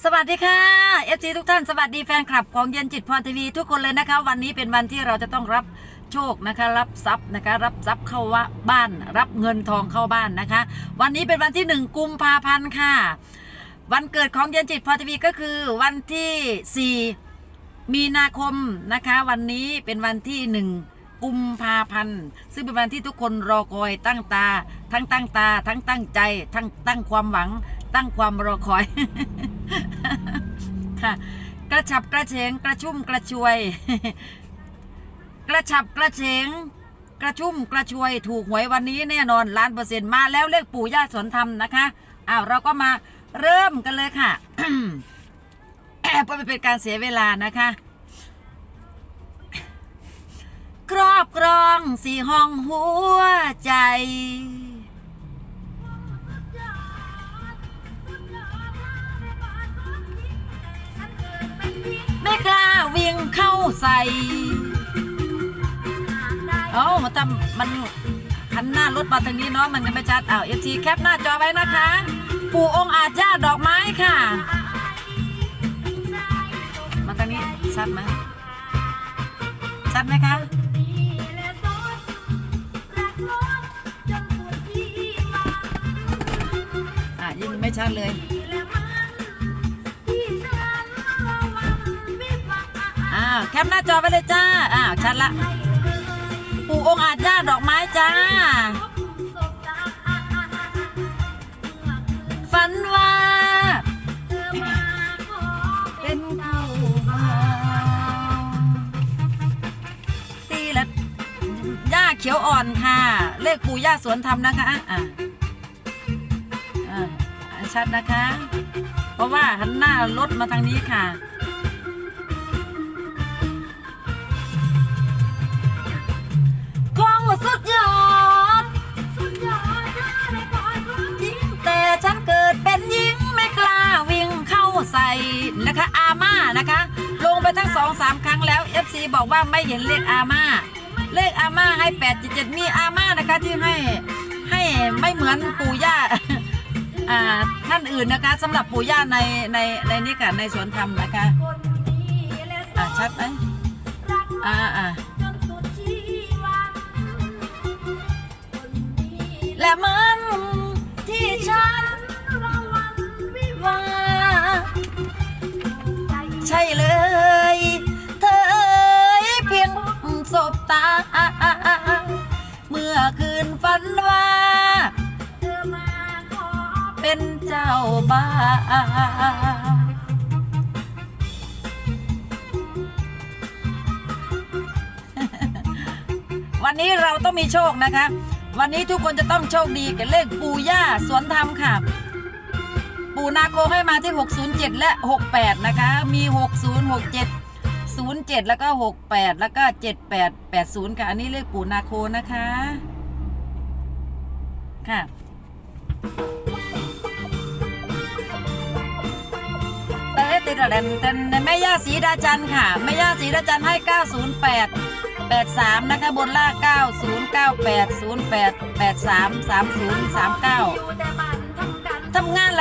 สวัสดีค่ะเอฟซีทุกท่านสวัสดีแฟนคลับของเย็นจิตพรทีวีทุกคนเลยนะคะ วันนี้เป็นวันที่เราจะต้องรับโชคนะคะ รับทรัพย์นะคะ รับทรัพย์เข้าว่าบ้าน รับเงินทองเข้าบ้านนะคะ วันนี้เป็นวันที่หนึ่งกุมภาพันธ์ค่ะ วันเกิดของเย็นจิตพรทีวีก็คือวันที่สี่มีนาคมนะคะ วันนี้เป็นวันที่หนึ่งกุมภาพันธ์ซึ่งเป็นวันที่ทุกคนรอคอยตั้งตา ทั้งตั้งตา ทั้งตั้งใจ ทั้งตั้งความหวัง ตั้งความรอคอย ค่ะ กระฉับกระเฉงกระชุ่มกระชวย กระฉับกระเฉงกระชุ่มกระชวยถูกหวยวันนี้แน่นอนล้านเปอร์เซ็นต์มาแล้วเลขปู่ย่าสวนธรรมนะคะอ้าวเราก็มาเริ่มกันเลยค่ะเพื่อไม่เป็นการเสียเวลานะคะครอบครองสี่ห้องหัวใจ เข้าใส่เอ้ามันทำมันหันหน้ารถมาทางนี้เนาะมันยังไม่ชัดอ้าวเอฟซีแคปหน้าจอไว้นะคะ ปู่องค์อาจย่าดอกไม้ค่ะ มาทางนี้ชัดไหมชัดไหมคะอะยิ่งไม่ชัดเลยาวแคปหน้าจอไว้เลยจ้าอ้าวชัดละปู่องค์อาจย่าดอกไม้จ้า ฝันว่า เป็นเข้ามาตีละย่าเขียวอ่อนค่ะ เลขปู่ย่าสวนธรรมนะคะอะอะอะชัดนะคะ เพราะว่าหันหน้ารถมาทางนี้ค่ะ นะคะ ลงไปทั้งสองสามครั้งแล้ว FC บอกว่าไม่เห็นเลขอาม่า เลขอาม่าให้8 7 7มีอาม่านะคะที่ให้ให้ไม่เหมือนปู่ย่าอ่าท่านอื่นนะคะสำหรับปู่ย่าในในในนี้ค่ะในสวนธรรมนะคะอ่าชัดไหมอ่าอ่าและมันที่ฉัน ใช่เลย เธอเพียงสบตา เมื่อคืนฝันว่า เธอมาขอเป็นเจ้าบ้าวันนี้เราต้องมีโชคนะคะ วันนี้ทุกคนจะต้องโชคดีกับเลขปูย่าสวนธรรมค่ะ ปู่นาโคให้มาที่ 607 และ 68 นะคะ มี 60 67 07 แล้วก็ 68 แล้วก็ 78 80 ค่ะ อันนี้เลขปู่นาโคนะคะ ค่ะเต้ติดแดนเต้นแม่ย่าสีดาจันค่ะ แม่ย่าสีดาจันให้ 908 83 นะคะ บนล่า 9098 08 83 30 39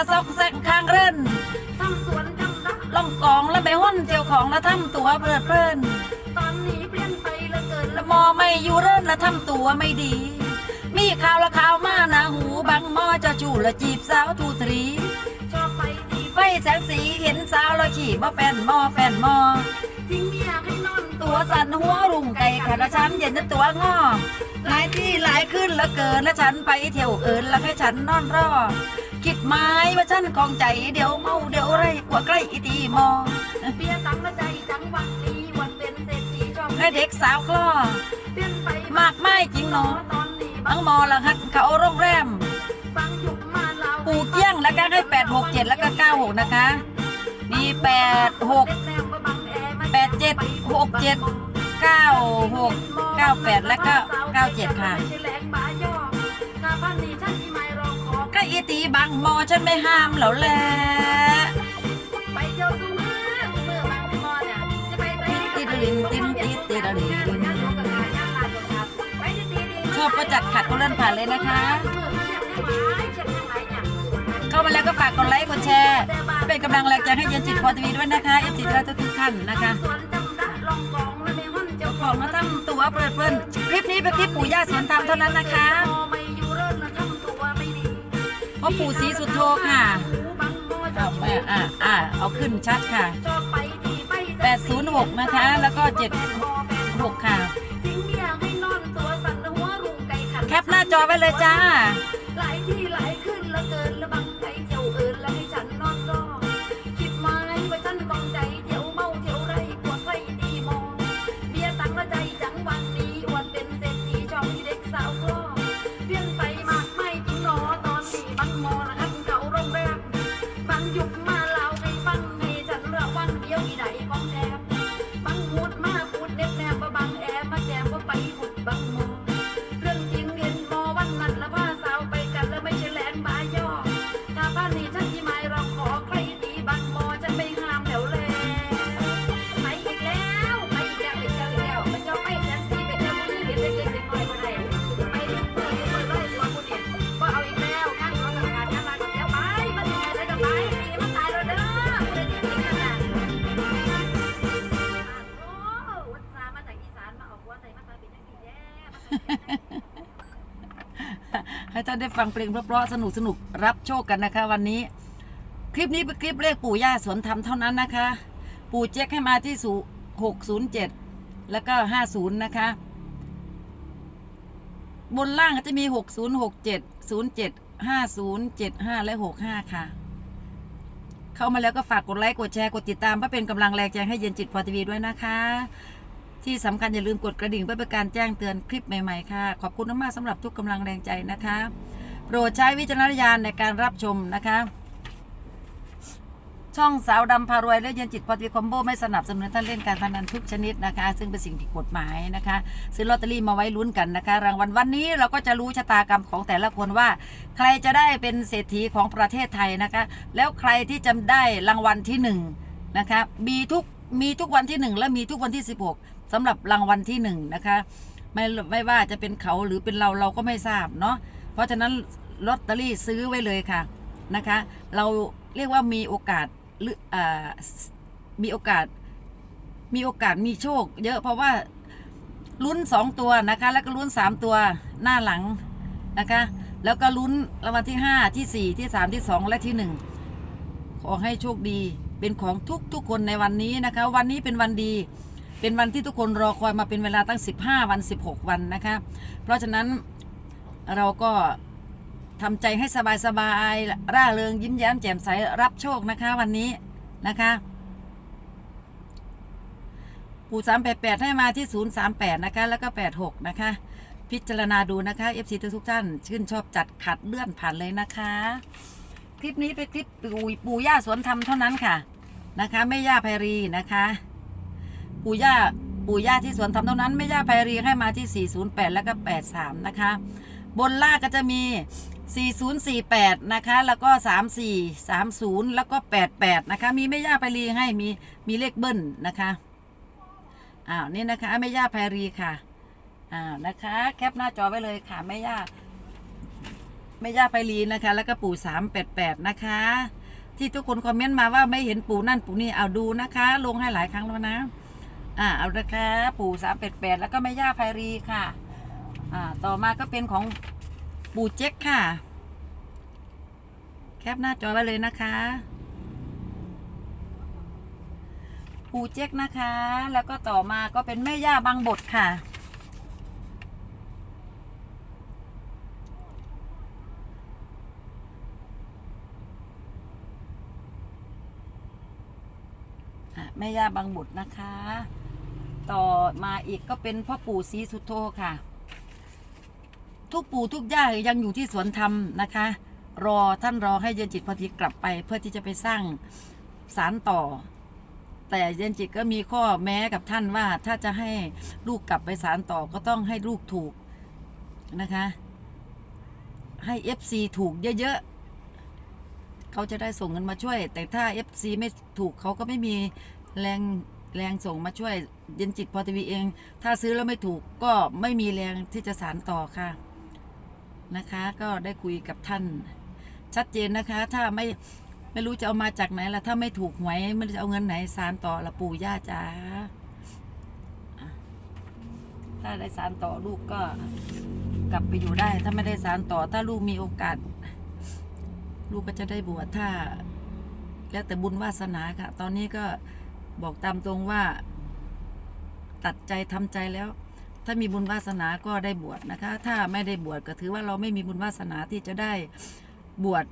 ล้วซอกแซกข้างเรื่นทำสวนทำรักล่องกองแล้วไปห้นเจียวของแล้วทำตัวเพลิดเพลินตอนนี้เปลี่ยนไปลือเกินล้วมอไม่อยู่เรื่นแล้วทำตัวไม่ดี มีข่าวละข่าวมาหนาหูบังมอจะจู่ละจีบสาวทูตรีชอบไปที่ไฟแสงสีเห็นสาวล้วขี่มาแฟนมอแฟนมอทิ้งเมียให้นอนตัวสั่นหัวรุงไก่ขาดฉันเย็นจนตัวงอหลายที่หลายขึ้นละเกินแล้วฉันไปเที่ยวเอินแล้วให้ฉันนอนรอ คิดไม้ว่าฉันของใจเดี๋ยวเมาเดี๋ยวไรกว่าใกล้อีตีมอเบียตังละใจจังหวังนี้วันเป็นเศรษฐีชอบให้เด็กสาวคลอเปลี่ยนไปมากไม่จริงเนาะตอนนี้บังมอละหัดเขาโรงแรมบางยุคมาเราปูเกี้ยงแล้วก็ให้แปดหกเจ็ดแล้วก็เก้าหกนะคะ มีแปดหกแรงก็บังแอร์แปดเจ็ดหกเจ็ดเก้าหกเก้าแปดแล้วก็เก้าเจ็ดค่ะ ตีบังมอฉันไม่ห้ามแล้วแหละไปเที่ยวดูมือดูมือบางมอเนี่ยจะไปไหนติดลินตินติดติดลินชอบก็จัดขัดก็เล่นผ่านเลยนะคะ เขาามาแล้วก็ฝากกดไลค์กดแชร์เป็นกำลังแรงใจให้เย็นจิตพอทีวีด้วยนะคะเอฟซีทุกท่านนะคะสวนจำระลองกองและในห้องจ้าเจ้าของมาตั้งตัวเปิดเปิ้ลคลิปนี้เป็นคลิปปู่ย่าสวนธรรมเท่านั้นนะคะ พราะปู่ศรีสุโธค่ะบางโมจะแม่อ่าอ่าเอาขึ้นชัดค่ะ 806 นะคะ แล้วก็ 76 ค่ะ แคปหน้าจอไว้เลยจ้า หลายที่หลายขึ้นละเกินละบัง ให้ท่านได้ฟังเพลงเพราะๆสนุกสนุกรับโชคกันนะคะ วันนี้ คลิปนี้เป็นคลิปเลขปู่ย่าสวนธรรมเท่านั้นนะคะ ปู่เจ๊กให้มาที่สูหกศูนย์เจ็ดแล้วก็ห้าศูนย์นะคะ บนล่างก็จะมีหกศูนย์หกเจ็ดศูนย์เจ็ดห้าศูนย์เจ็ดห้าและหกห้าค่ะ เข้ามาแล้วก็ฝากกดไลค์กดแชร์กดติดตามเพื่อเป็นกำลังแรงใจให้เย็นจิตพอทีวีด้วยนะคะ ที่สำคัญอย่าลืมกดกระดิ่งเพื่อเป็นการแจ้งเตือนคลิปใหม่ๆค่ะ ขอบคุณมากๆสำหรับทุกกำลังแรงใจนะคะ โปรดใช้วิจารณญาณในการรับชมนะคะ ช่องสาวดำพารวยและเย็นจิตพอทีคอมโบไม่สนับสนุนท่านเล่นการพนันทุกชนิดนะคะ ซึ่งเป็นสิ่งผิดกฎหมายนะคะ ซื้อลอตเตอรี่มาไว้ลุ้นกันนะคะ รางวัลวันนี้เราก็จะรู้ชะตากรรมของแต่ละคนว่า ใครจะได้เป็นเศรษฐีของประเทศไทยนะคะ แล้วใครที่จะได้รางวัลที่หนึ่งนะคะมีทุกมีทุกวันที่หนึ่งและมีทุกวันที่16 สำหรับรางวัลที่หนึ่งนะคะ ไม่ไม่ว่าจะเป็นเขาหรือเป็นเราเราก็ไม่ทราบเนาะเพราะฉะนั้นลอตเตอรี่ซื้อไว้เลยค่ะนะคะ เราเรียกว่ามีโอกาสหรืออ่ามีโอกาส มีโอกาสมีโชค เยอะเพราะว่าลุ้นสองตัวนะคะ แล้วก็ลุ้นสามตัวหน้าหลังนะคะ แล้วก็ลุ้นรางวัลที่ห้าที่สี่ที่สามที่สองและที่หนึ่งขอให้โชคดีเป็นของทุกทุกคนในวันนี้นะคะ วันนี้เป็นวันดี เป็นวันที่ทุกคนรอคอยมาเป็นเวลาตั้ง 15 วัน 16 วันนะคะ เพราะฉะนั้นเราก็ทำใจให้สบายๆร่าเริงยิ้มแย้มแจ่มใสรับโชคนะคะวันนี้นะคะปู่สามแปดแปดให้มาที่ศูนย์สามแปดนะคะ แล้วก็แปดหกนะคะ พิจารณาดูนะคะ FC ทุกท่าน ชื่นชอบจัดขัดเลื่อนผ่านเลยนะคะ คลิปนี้เป็นคลิปปู่ปู่ย่าสวนธรรมเท่านั้นค่ะนะคะแม่ย่าไพรีนะคะ ปู่ย่าปู่ย่าที่สวนทำเท่านั้นแม่ย่าไพรีให้มาที่ 408 แล้วก็ 83 นะคะ บนล่างก็จะมี 4048 นะคะ แล้วก็ 34 30 แล้วก็ 88 นะคะ มีแม่ย่าไพรีให้มีมีเลขเบิ้ลนะคะอ้าวนี่นะคะแม่ย่าไพรีค่ะอ้าวนะคะ แคปหน้าจอไว้เลยค่ะแม่ย่าแม่ย่าไพรีนะคะ แล้วก็ปู่ 388 นะคะ ที่ทุกคนคอมเมนต์มาว่าไม่เห็นปู่นั่นปู่นี่เอาดูนะคะ ลงให้หลายครั้งแล้วนะ อ่าเอาละค่ะปู่สามเป็ดแปดแล้วก็แม่ย่าไพรีค่ะ อ่าต่อมาก็เป็นของปู่เจ๊กค่ะ แคปหน้าจอไว้เลยนะคะ ปู่เจ๊กนะคะ แล้วก็ต่อมาก็เป็นแม่ย่าบางบทค่ะอะแม่ย่าบางบุตรนะคะ ต่อมาอีกก็เป็นพ่อปู่ศรีสุโธค่ะ ทุกปู่ทุกย่ายังอยู่ที่สวนธรรมนะคะ รอท่านรอให้เย็นจิตพอดีกลับไป เพื่อที่จะไปสร้างสารต่อ แต่เย็นจิตก็มีข้อแม้กับท่านว่าถ้าจะให้ลูกกลับไปสารต่อก็ต้องให้ลูกถูกนะคะ ให้ FC ถูกเยอะๆเขาจะได้ส่งเงินมาช่วย แต่ถ้า FC ไม่ถูกเขาก็ไม่มีแรง แรงส่งมาช่วยเย็นจิตพอทีวีเอง ถ้าซื้อแล้วไม่ถูกก็ไม่มีแรงที่จะสารต่อค่ะนะคะ ก็ได้คุยกับท่าน ชัดเจนนะคะ ถ้าไม่ไม่รู้จะเอามาจากไหนละถ้าไม่ถูกหวยไม่รู้จะเอาเงินไหนสารต่อละปู่ย่าจ๋าถ้าได้สารต่อลูกก็กลับไปอยู่ได้ ถ้าไม่ได้สารต่อ ถ้าลูกมีโอกาส ลูกก็จะได้บวชถ้า แล้วแต่บุญวาสนาค่ะ ตอนนี้ก็ บอกตามตรงว่า ตัดใจทำใจแล้ว ถ้ามีบุญวาสนาก็ได้บวชนะคะ ถ้าไม่ได้บวชก็ถือว่าเราไม่มีบุญวาสนาที่จะได้บวช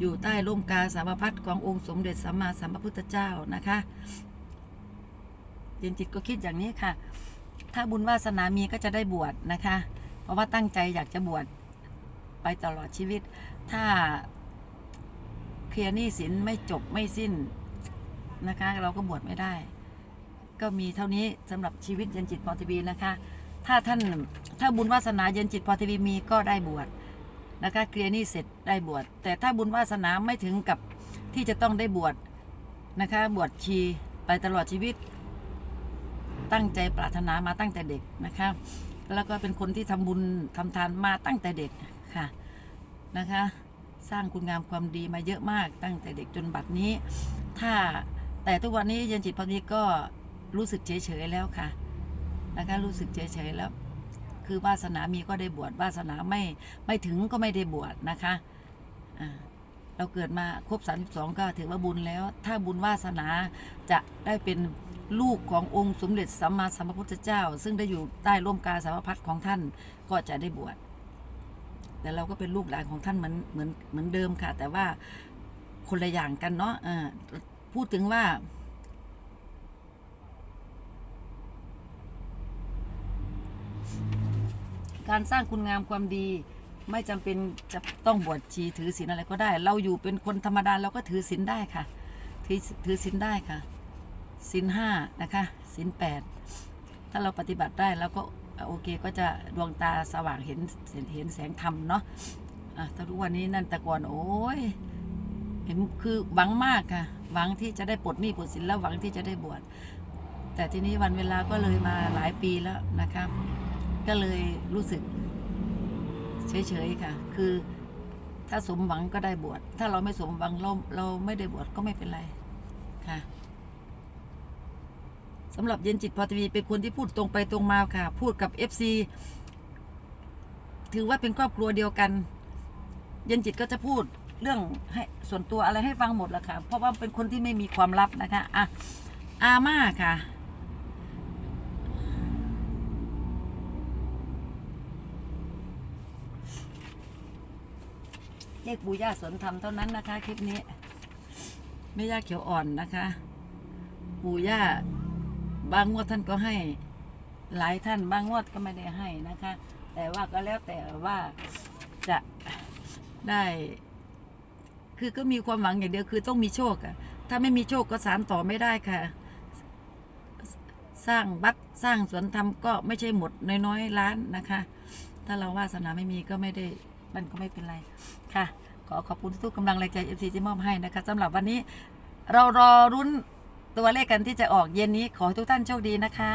อยู่ใต้ร่มกาสาวพัดขององค์สมเด็จสัมมาสัมพุทธเจ้านะคะเย็นจิตก็คิดอย่างนี้ค่ะ ถ้าบุญวาสนามีก็จะได้บวชนะคะ เพราะว่าตั้งใจอยากจะบวชไปตลอดชีวิต ถ้าเคลียร์หนี้สินไม่จบไม่สิ้น นะคะ เราก็บวชไม่ได้ ก็มีเท่านี้สำหรับชีวิตเย็นจิตพอทีวีนะคะ ถ้าท่านถ้าบุญวาสนาเย็นจิตพอทีวีมีก็ได้บวชนะคะเคลียร์นี้เสร็จได้บวชแต่ถ้าบุญวาสนาไม่ถึงกับที่จะต้องได้บวชนะคะ บวชชีไปตลอดชีวิต ตั้งใจปรารถนามาตั้งแต่เด็กนะคะแล้วก็เป็นคนที่ทำบุญทำทานมาตั้งแต่เด็กค่ะนะคะ สร้างคุณงามความดีมาเยอะมากตั้งแต่เด็กจนบัดนี้ ถ้า แต่ทุกวันนี้เย็นจิตพอดีก็รู้สึกเฉยๆแล้วค่ะนะคะรู้สึกเฉยๆแล้ว คือวาสนามีก็ได้บวชวาสนาไม่ไม่ถึงก็ไม่ได้บวชนะคะอ่าเราเกิดมาครบ32ก็ถือว่าบุญแล้ว ถ้าบุญวาสนาจะได้เป็นลูกขององค์สมเด็จสัมมาสัมพุทธเจ้า ซึ่งได้อยู่ใต้ร่มกาสาวพัดของท่านก็จะได้บวชแต่เราก็เป็นลูกหลานของท่านเหมือนเหมือนเหมือนเดิมค่ะ แต่ว่าคนละอย่างกันเนาะอ่า พูดถึงว่า การสร้างคุณงามความดีไม่จำเป็นจะต้องบวชชีถือศีลอะไรก็ได้ เราอยู่เป็นคนธรรมดาเราก็ถือศีลได้ค่ะ ถือถือศีลได้ค่ะศีลห้านะคะศีลแปดถ้าเราปฏิบัติได้เราก็โอเคก็จะดวงตาสว่างเห็นเห็นเห็นแสงธรรมเนาะอะถ้าทุกวันนี้นั่นแต่ก่อนโอ้ย เห็นคือหวังมากค่ะ หวังที่จะได้ปลดหนี้ปลดสินแล้วหวังที่จะได้บวชแต่ทีนี้วันเวลาก็เลยมาหลายปีแล้วนะคะก็เลยรู้สึกเฉยๆค่ะ คือถ้าสมหวังก็ได้บวชถ้าเราไม่สมหวังเราเราไม่ได้บวชก็ไม่เป็นไรค่ะสำหรับเย็นจิตพอทีวีเป็นคนที่พูดตรงไปตรงมาค่ะ พูดกับ FC ถือว่าเป็นครอบครัวเดียวกัน เย็นจิตก็จะพูด เรื่องให้ส่วนตัวอะไรให้ฟังหมดแหละค่ะ เพราะว่าเป็นคนที่ไม่มีความลับนะคะอะอาม่าค่ะ เลขปู่ย่าสนธรรมเท่านั้นนะคะ คลิปนี้ไม่ย่าเขียวอ่อนนะคะ ปู่ย่าบางงวดท่านก็ให้หลายท่านบางงวดก็ไม่ได้ให้นะคะ แต่ว่าก็แล้วแต่ว่าจะได้ คือก็มีความหวังอย่างเดียวคือต้องมีโชคอะถ้าไม่มีโชคก็สารต่อไม่ได้ค่ะ สร้างบัตรสร้างสวนธรรมก็ไม่ใช่หมดน้อยๆล้านนะคะ ถ้าเราวาสนาไม่มีก็ไม่ได้มันก็ไม่เป็นไรค่ะ ขอขอบคุณทุกกำลังแรงใจเอฟซีที่มอบให้นะคะสำหรับวันนี้เรารอรุ้นตัวเลขกันที่จะออกเย็นนี้ขอทุกท่านโชคดีนะคะ